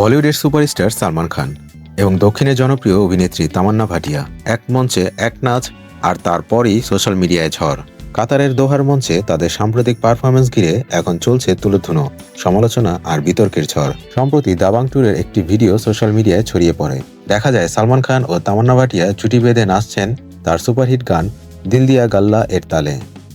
বলিউডের সুপারস্টার সালমান খান এবং দক্ষিণের জনপ্রিয় অভিনেত্রী তামান্না ভাটিয়া এক মঞ্চে এক নাচ আর তারপরই সোশ্যাল মিডিয়ায় ঝড়। কাতারের দোহার মঞ্চে তাদের সাম্প্রতিক পারফরমেন্স ঘিরে এখন চলছে তুলোধুনো, সমালোচনা আর বিতর্কের ঝড়। সম্প্রতি দাবাং ট্যুরের একটি ভিডিও সোশ্যাল মিডিয়ায় ছড়িয়ে পড়ে। দেখা যায়, সালমান খান ও তামান্না ভাটিয়া জুটি বেঁধে নাচছেন তার সুপারহিট গান দিল দিয়া গাল্লা এর তালে।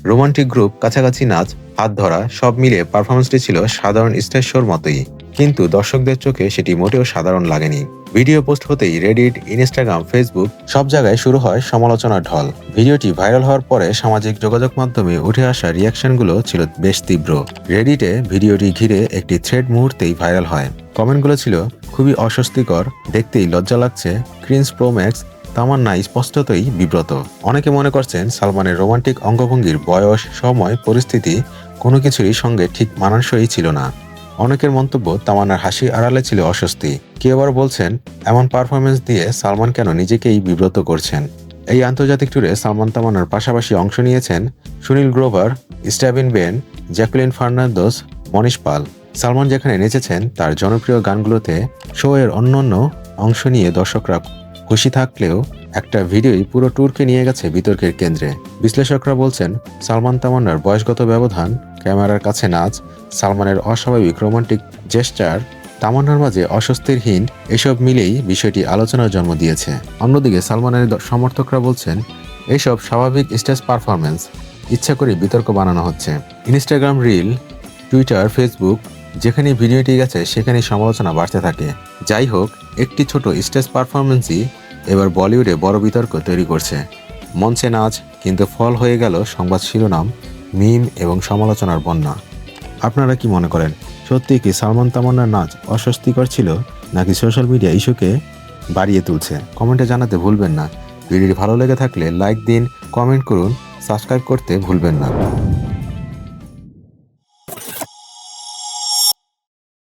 রোমান্টিক গ্রুপ কাছাকাছি নাচ, হাত ধরা সব মিলিয়ে পারফরমেন্সটি ছিল সাধারণ স্টেজ শোর মতোই। কিন্তু দর্শকদের চোখে সেটি মোটেও সাধারণ লাগেনি। ভিডিও পোস্ট হতেই রেডিট ইনস্টাগ্রাম ফেসবুক সব জায়গায় শুরু হয় সমালোচনার ঢল। ভিডিওটি ভাইরাল হওয়ার পরে সামাজিক যোগাযোগ মাধ্যমে উঠে আসা রিয়াকশনগুলো ছিল বেশ তীব্র। রেডিটে ভিডিওটি ঘিরে একটি থ্রেড মুহূর্তেই ভাইরাল হয়। কমেন্টগুলো ছিল খুবই অস্বস্তিকর, দেখতেই লজ্জা লাগছে ক্রিন্স প্রোম্যাক্স তামান্না স্পষ্টতই বিব্রত। অনেকে মনে করছেন সালমানের রোমান্টিক অঙ্গভঙ্গির বয়স, সময়, পরিস্থিতি কোনো কিছুরই সঙ্গে ঠিক মানানসই ছিল না। অনেকের মন্তব্য তামান্নার হাসি আড়ালে ছিল অস্বস্তি। কেউ আবার বলছেন, এমন পারফরমেন্স দিয়ে সালমান কেন নিজেকেই বিব্রত করছেন? এই আন্তর্জাতিক ট্যুরে সালমান তামান্নার পাশাপাশি অংশ নিয়েছেন সুনীল গ্রোভার, স্ট্যাভিন বেন, জ্যাকুলিন ফার্নান্দোস, মনীষ পাল। সালমান যেখানে নেচেছেন, তার জনপ্রিয় গানগুলোতে শো এর অন্যান্য অংশ নিয়ে দর্শকরা খুশি থাকলেও একটা ভিডিওই পুরো ট্যুরকে নিয়ে গেছে বিতর্কের কেন্দ্রে। বিশ্লেষকরা বলছেন, সালমান তামান্নার বয়সগত ব্যবধান ক্যামেরার কাছে নাচ, সালমানের অস্বাভাবিক রোমান্টিক জেস্টার, তামান্নার মাঝে অস্বস্তির হিন্ট, এসব মিলেই বিষয়টি আলোচনার জন্ম দিয়েছে। অন্যদিকে সালমানের সমর্থকরা বলছেন এইসব স্বাভাবিক স্টেজ পারফরমেন্স ইচ্ছা করে বিতর্ক বানানো হচ্ছে। ইনস্টাগ্রাম রিল, টুইটার, ফেসবুক যেখানে ভিডিওটি গেছে সেখানে সমালোচনা বাড়তে থাকে। যাই হোক, একটি ছোট স্টেজ পারফরমেন্সই এবার বলিউডে বড় বিতর্ক তৈরি করছে। মঞ্চে নাচ, কিন্তু ফল হয়ে গেল সংবাদ শিরোনাম মিম এবং সমালোচনার বন্যা। আপনারা কি মনে করেন, সত্যি কি সালমান তামান্নার নাচ অস্বস্তিকর ছিল, নাকি সোশ্যাল মিডিয়া ইস্যুকে বাড়িয়ে তুলছে? কমেন্টে জানাতে ভুলবেন না। ভিডিওটি ভালো লেগে থাকলে লাইক দিন, কমেন্ট করুন, সাবস্ক্রাইব করতে ভুলবেন না।